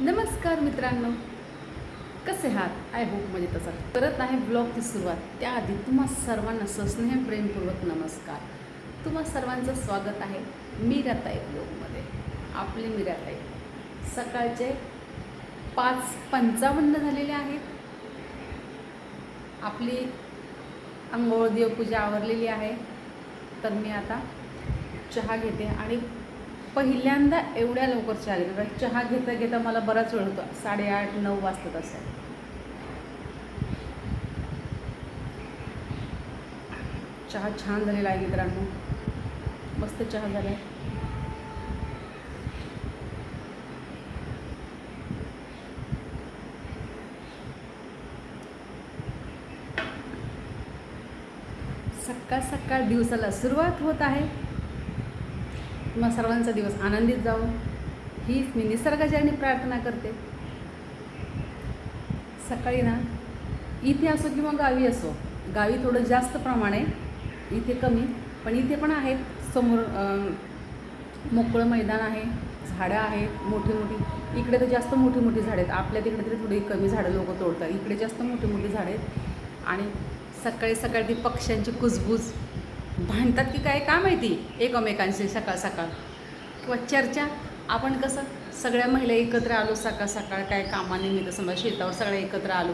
नमस्कार मित्रांनो. कसे आहात? आय होप म्हणजे तसा करत आहे ब्लॉगची सुरुवात. त्याआधी तुम्हा सर्वांना सस्नेह प्रेमपूर्वक नमस्कार. तुम्हा सर्वांचं स्वागत आहे मीराताई ब्लॉगमध्ये आपले मीराताई सकाळचे पाच पंचावन्न झालेले आहेत. आपली आंघोळ देवपूजा आवरलेली आहे. तर मी आता चहा घेते आणि पहिल्यांदा एवढ्या लवकर चहा घेतो म्हणजे चहा घेता घेता मला बराच वेळ होतो. साडेआठ नऊ वाजतात असं. चहा छान झालेला आहे मित्रांनो. मस्त चहा झाला आहे सकाळ सकाळ दिवसाला सुरुवात होत आहे. तुम्हा सर्वांचा दिवस आनंदित जावो हीच मी निसर्गाच्याने प्रार्थना करते. सकाळी ना इथे असो किंवा गावी असो गावी थोडं जास्त प्रमाण आहे इथे कमी पण इथे पण आहेत समोर मोकळं मैदान आहे झाडं आहेत मोठी मोठी इकडे तर जास्त मोठी मोठी झाडं आहेत. आपल्या तिकडे तरी थोडी कमी झाडं लोक तोडतात. इकडे जास्त मोठी मोठी झाडं आहेत. आणि सकाळी सकाळी ती पक्ष्यांची कुजबूज भांडतात की काय का माहिती? एकमेकांशी सकाळ सकाळ. किंवा चर्चा. आपण कसं सगळ्या महिला एकत्र आलो सकाळ सकाळ काय कामानिमित्त समजा शेतावर सगळ्या एकत्र आलो.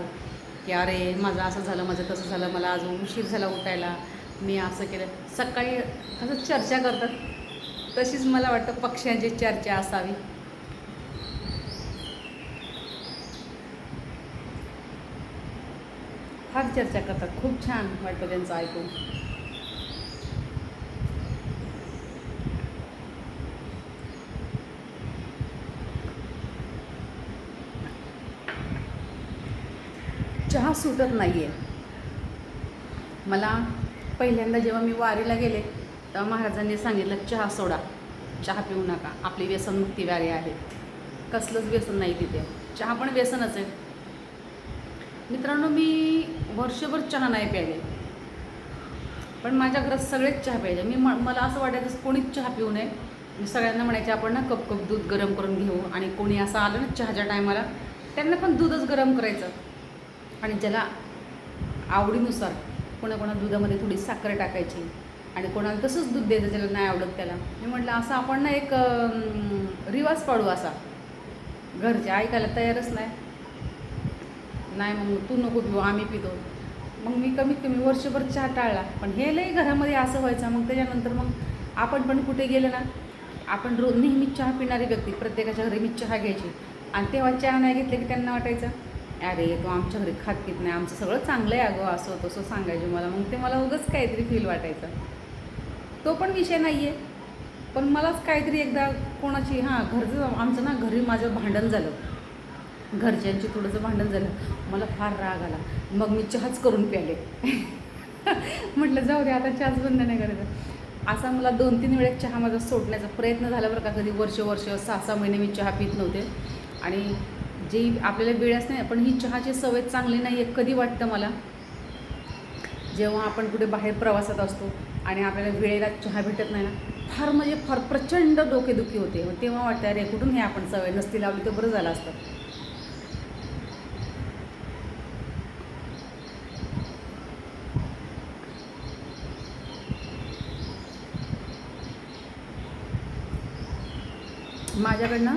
की अरे माझं असं झालं माझं तसं झालं मला आज उशीर झाला उठायला. मी असं केलं. सकाळी असं चर्चा करतात. तशीच मला वाटतं पक्ष्यांची चर्चा असावी. फार चर्चा करतात. खूप छान वाटतं त्यांचं ऐकून. चहा सुटत नाही आहे मला पहिल्यांदा जेव्हा मी वारीला गेले तेव्हा महाराजांनी सांगितलं चहा सोडा. चहा पिऊ नका. आपली व्यसनमुक्ती वारी आहे. कसलंच व्यसन नाही तिथे. चहा पण व्यसनच आहे. मित्रांनो मी वर्षभर चहा नाही प्यायले. पण माझ्या घरात सगळेच चहा प्यायचे. मी म मला असं वाटायचं कोणीच चहा पिऊ नये. मी सगळ्यांना म्हणायचे आपण ना कप कप दूध गरम करून घेऊ. आणि कोणी असं आलं ना चहाच्या टायमाला त्यांना पण दूधच गरम करायचं. आणि ज्याला आवडीनुसार कोणाकोणा दुधामध्ये थोडी साखर टाकायची आणि कोणाला तसंच दूध द्यायचं ज्याला नाही आवडत त्याला. मी म्हटलं असं आपण ना एक रिवाज पाडू असा. घरचे ऐकायला तयारच नाही. नाही मग तू नको पिऊ आम्ही पितो. मग मी कमीत कमी वर्षभर चहा टाळला. पण हे लई घरामध्ये असं व्हायचं मग त्याच्यानंतर मग आपण पण कुठे गेलं ना आपण रोज नेहमी चहा पिणारी व्यक्ती प्रत्येकाच्या घरी मी चहा घ्यायची. आणि तेव्हा चहा नाही घेतले की त्यांना वाटायचं. अरे तो आमच्या घरी खात पित नाही. आमचं सगळं चांगलं आहे अगं असं तसं सांगायचे मला. मग ते मला उगंच काहीतरी फील वाटायचं. तो पण विषय नाही आहे पण मलाच काहीतरी एकदा कोणाची हां घरचं आमचं ना घरी माझं भांडण झालं. घरच्यांची थोडंसं भांडण झालं. मला फार राग आला. मग मी चहाच करून प्याले. म्हटलं जाऊ दे आता चहाच बंद नाही करायचं. असा मला दोन तीन वेळेस चहा माझा सोडण्याचा प्रयत्न झाला बरं का. कधी वर्ष वर्ष सहा सहा महिने मी चहा पित नव्हते. आणि जे आपल्याला वेळच नाही पण ही चहाची सवय चांगली नाही आहे कधी वाटतं मला? जेव्हा आपण कुठे बाहेर प्रवासात असतो आणि आपल्याला वेळेला चहा भेटत नाही ना फार म्हणजे फार प्रचंड डोकेदुखी होते. मग तेव्हा वाटतं अरे कुठून हे आपण सवय? नसती लावली तर बरं झालं असतं. माझ्याकडनं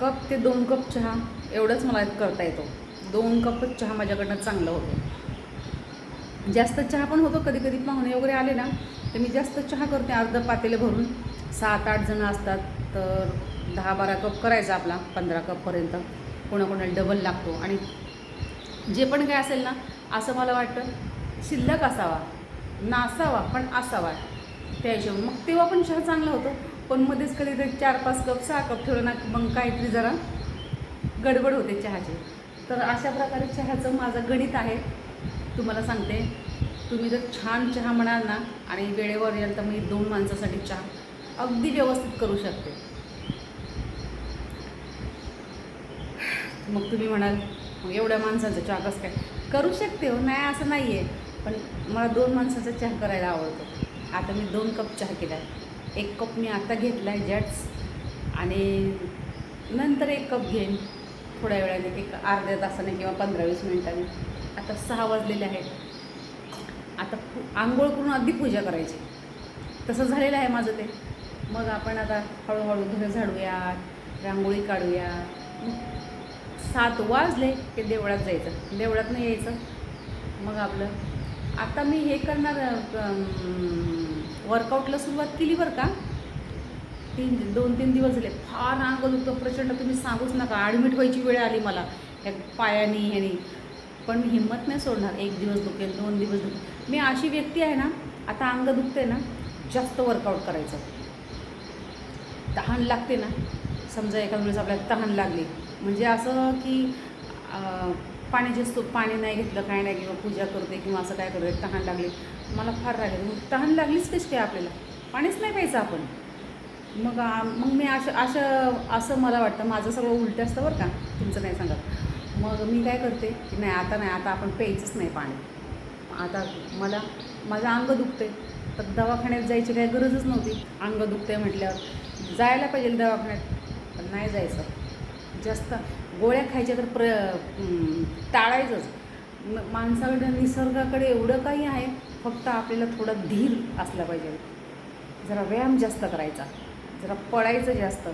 कप ते दोन कप चहा एवढंच मला करता येतो. दोन कपच चहा माझ्याकडनं चांगलं होतं. जास्त चहा पण होतो कधी कधी पाहुणे वगैरे आले ना तर मी जास्त चहा करते अर्ध पातेलं भरून. सात आठ जणं असतात तर दहा बारा कप करायचा आपला पंधरा कपपर्यंत कोणाकोणाला डबल लागतो. आणि जे पण काय असेल ना असं मला वाटतं शिल्लक असावा नासावा पण असावा. त्या हिशोबाने मग तेव्हा पण चहा चांगला होतो. पण मध्येच कधीतरी चार पाच कप सहा कप ठेवलं ना मग काहीतरी जरा गडबड होते चहाची. तर अशा प्रकारे चहाचं माझं गणित आहे. तुम्हाला सांगते तुम्ही जर छान चहा म्हणाल ना आणि वेळेवर याल तर मी दोन माणसासाठी चहा अगदी व्यवस्थित करू शकते. मग तुम्ही म्हणाल मग एवढ्या माणसाचा चहा कसं काय? करू शकते हो नाही असं नाही आहे पण मला दोन माणसाचा चहा करायला आवडतो. आता मी दोन कप चहा केला आहे एक कप मी आता घेतला आहे जॅट्स आणि नंतर एक कप घेईन. थोड्या वेळाने एक अर्ध्या तासाने किंवा पंधरा वीस मिनिटांनी. आता सहा वाजलेले आहेत. आता आंघोळ करून अगदी पूजा करायची. तसं झालेलं आहे माझं ते. मग आपण आता हळूहळू घर झाडूया रांगोळी काढूया सात वाजले की देवळात जायचं. देवळात नाही यायचं. मग आपलं आता मी हे करणार वर्कआउटला सुरुवात केली बरं का? तीन दोन तीन दिवस झाले. फार अंग दुखतं प्रचंड. तुम्ही सांगूच नका. ॲडमिट व्हायची वेळ आली मला. ह्या पायाने ह्याने. पण मी हिंमत नाही सोडणार. एक दिवस दुखेल दोन दिवस दुखेल. मी अशी व्यक्ती आहे ना आता अंग दुखते ना जास्त वर्कआउट करायचं. तहान लागते ना. समजा एखाद्या वेळेस आपल्याला तहान लागली. म्हणजे असं की पाण्याचे सो पाणी नाही घेतलं काय नाही किंवा पूजा करते किंवा असं काय करते तहान लागली. मला फार राग मग तहान लागलीच कशी काय आपल्याला? पाणीच नाही प्यायचं आपण. मग मग मी असं असं असं मला वाटतं. माझं सगळं उलटं असतं बरं का. तुमचं नाही सांगत. मग मी काय करते की नाही आता नाही आता आपण प्यायचंच नाही पाणी. आता मला माझं अंग दुखते तर दवाखान्यात जायची काही गरजच नव्हती. अंग दुखते म्हटल्यावर जायला पाहिजे दवाखान्यात. पण नाही जायचं. जास्त गोळ्या खायच्या तर प्र टाळायचंच. माणसाकडे निसर्गाकडे एवढं काही आहे. फक्त आपल्याला थोडा धीर असला पाहिजे. जरा व्यायाम जास्त करायचा. जरा पळायचं जास्त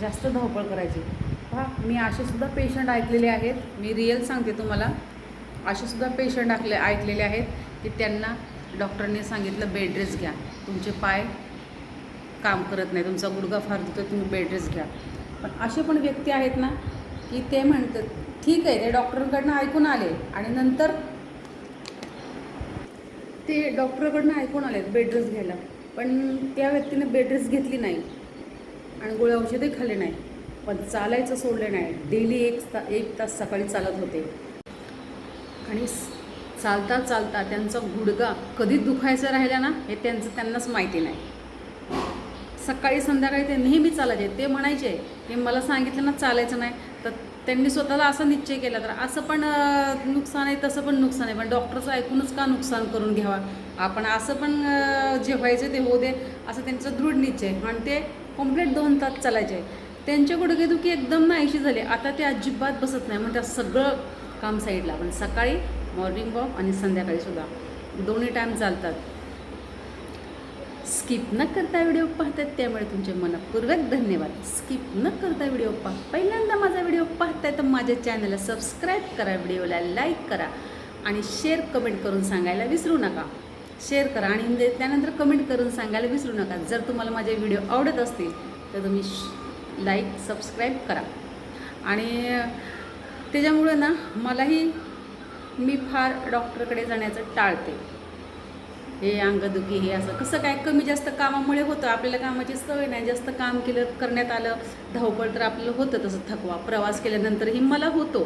जास्त धावपळ करायची. पहा मी असे सुद्धा पेशंट ऐकलेले आहेत. मी रिअल सांगते तुम्हाला. असे सुद्धा पेशंट ऐकले ऐकलेले आहेत की त्यांना डॉक्टरने सांगितलं बेड रेस्ट घ्या. तुमचे पाय काम करत नाही. तुमचा गुडघा फार दुखतो तुम्ही बेड रेस्ट घ्या. पण असे पण व्यक्ती आहेत ना की ते म्हणतात ठीक आहे. ते डॉक्टरांकडनं ऐकून आले आणि नंतर ते डॉक्टरकडनं ऐकून आलेत बेड रेस्ट घ्यायला. पण त्या व्यक्तीने बेडरेस्ट घेतली नाही. आणि गोळ्या औषधही खाल्ले नाही. पण चालायचं सोडलं नाही. डेली एक ता एक तास सकाळी चालत होते. आणि चालता चालता त्यांचा गुडगा कधी दुखायचा राहिला ना हे त्यांचं त्यांनाच माहिती नाही. सकाळी संध्याकाळी ते नेहमी चालायचे ते म्हणायचे ते मला सांगितलं ना चालायचं नाही तर त्यांनी स्वतःला असा निश्चय केला तर असं पण नुकसान आहे तसं पण नुकसान आहे. पण डॉक्टरचं ऐकूनच का नुकसान करून घ्यावा? आपण असं पण जे व्हायचं ते होऊ दे असं त्यांचं दृढ निश्चय आणि ते कंप्लीट दोन तास चालायचे. त्यांच्या गुडघेदुखी एकदम नाहीशी झाली. आता ते अजिबात बसत नाही. मग त्या सगळं काम साईडला. पण सकाळी मॉर्निंग वॉक आणि संध्याकाळी सुद्धा. दोन्ही टाईम चालतात. स्किप न करता व्हिडिओ पाहतात. त्यामुळे तुमचे मनपूर्वक धन्यवाद. स्किप न करता व्हिडिओ पाह. पहिल्यांदा माझा व्हिडिओ पाहताय तर माझ्या चॅनलला सबस्क्राईब करा व्हिडिओला लाईक करा आणि शेअर कमेंट करून सांगायला विसरू नका. शेअर करा आणि त्यानंतर कमेंट करून सांगायला विसरू नका. जर तुम्हाला माझे व्हिडिओ आवडत असतील तर तुम्ही लाईक सबस्क्राईब करा. आणि त्याच्यामुळं ना मलाही मी फार डॉक्टरकडे जाण्याचं टाळते. हे अंगदुखी हे असं. कसं काय कमी जास्त कामामुळे होतं? आपल्याला कामाची सवय नाही. जास्त काम केलं करण्यात आलं धावपळ तर आपल्याला होतं तसं थकवा. प्रवास केल्यानंतरही मला होतो.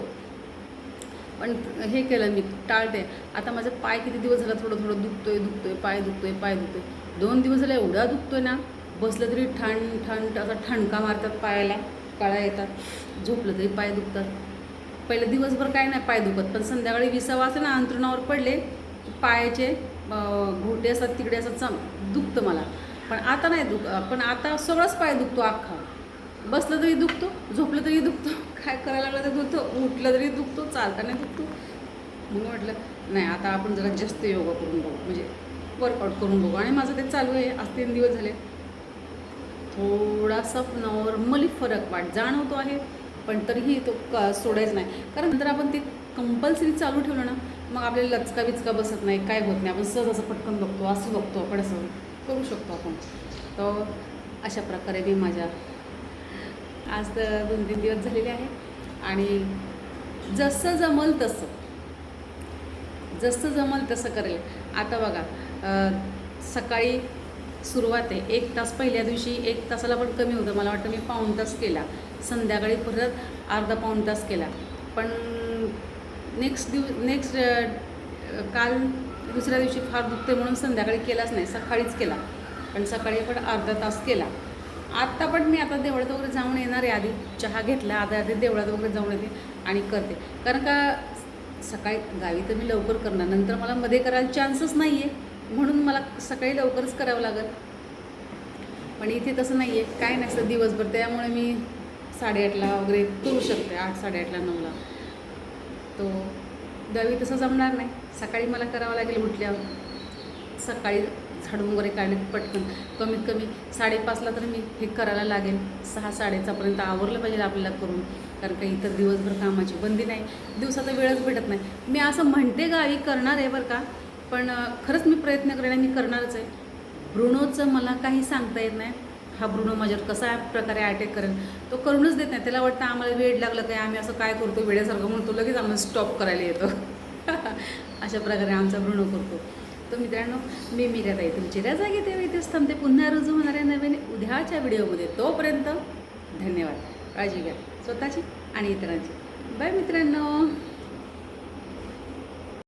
पण हे केलं मी टाळते. आता माझं पाय किती दिवस झाला थोडं थोडं दुखतोय दुखतोय पाय दुखतोय पाय दुखतोय. दोन दिवस झाले एवढा दुखतोय ना बसलं तरी ठण ठण असा ठणका मारतात पायाला काळ्या येतात. झोपलं तरी पाय दुखतात. पहिले दिवसभर काय नाही पाय दुखत पण संध्याकाळी विसावा असं ना अंतरुणावर पडले पायाचे घोटे असतात तिकडे असं चम दुखतं मला. पण आता नाही दुख पण आता सगळंच पाय दुखतो अख्खा. बसलं तरी दुखतो झोपलं तरी दुखतो काय करायला लागलं तरी दुखतो उठलं तरी दुखतो चालताना दुखतो. मग म्हटलं नाही आता आपण जरा जास्त योगा करून बघू म्हणजे वर्कआउट करून बघू. आणि माझं ते चालू आहे आज तीन दिवस झाले. थोडासा नॉर्मली फरक वाट जाणवतो आहे पण तरीही तो क सोडायचा नाही. कारण नंतर आपण ते कंपल्सरी चालू ठेवलं ना मग आपल्याला लचका बिचका बसत नाही काय होत नाही. आपण सहज असं पटकन बघतो असं बघतो आपण असं करू शकतो आपण. तर अशा प्रकारे मी माझ्या आज तर दोन तीन दिवस झालेले आहे. आणि जसं जमल तसं जसं जमल तसं करेल. आता बघा सकाळी सुरुवात आहे. एक तास पहिल्या दिवशी एक तासाला पण कमी होतं. मला वाटतं मी पाऊण तास केला. संध्याकाळी परत अर्धा पाऊण तास केला. पण नेक्स्ट दिव नेक्स्ट काल दुसऱ्या दिवशी फार दुखते म्हणून संध्याकाळी केलाच नाही सकाळीच केला. पण सकाळी पण अर्धा तास केला. आत्ता पण मी आता देवळात वगैरे जाऊन येणार आहे आधी. चहा घेतला आधी आधी देवळात वगैरे जाऊन येते आणि करते. कारण का सकाळी गावी तर मी लवकर करणार नंतर मला मध्ये करायला चान्सच नाही आहे म्हणून मला सकाळी लवकरच करावं लागत पण इथे तसं नाही आहे काय नसतं दिवसभर. त्यामुळे मी साडेआठला वगैरे करू शकते आठ साडेआठला नऊला. तो द्यावी तसं जमणार नाही. सकाळी मला करावं लागेल उठल्यावर. सकाळी झाडून वगैरे काढले पटकन. कमीत कमी साडेपाचला तर मी हे करायला लागेल. सहा साडेचापर्यंत आवरलं पाहिजे आपल्याला करून. कारण काही इतर दिवसभर कामाची बंदी नाही. दिवसाचा वेळच भेटत नाही. मी असं म्हणते गावी करणार आहे बरं का. पण खरंच मी प्रयत्न करेन मी करणारच आहे. ऋणोचं मला काही सांगता येत नाही. हा ब्रुनो माझ्यावर कसा प्रकारे अटॅक करेल तो करूनच देत नाही. त्याला वाटतं आम्हाला वेळ लागलं काय आम्ही असं काय करतो वेळेसारखं म्हणतो लगेच आम्हाला स्टॉप करायला येतो. अशा प्रकारे आमचा ब्रुनो करतो. तर मित्रांनो मी ताई तुमची रजा घेते इथेच थांबते. पुन्हा रुजू होणाऱ्या नवीन उद्याच्या व्हिडिओमध्ये तोपर्यंत धन्यवाद. काळजी घ्या स्वतःची आणि इतरांची. बाय मित्रांनो.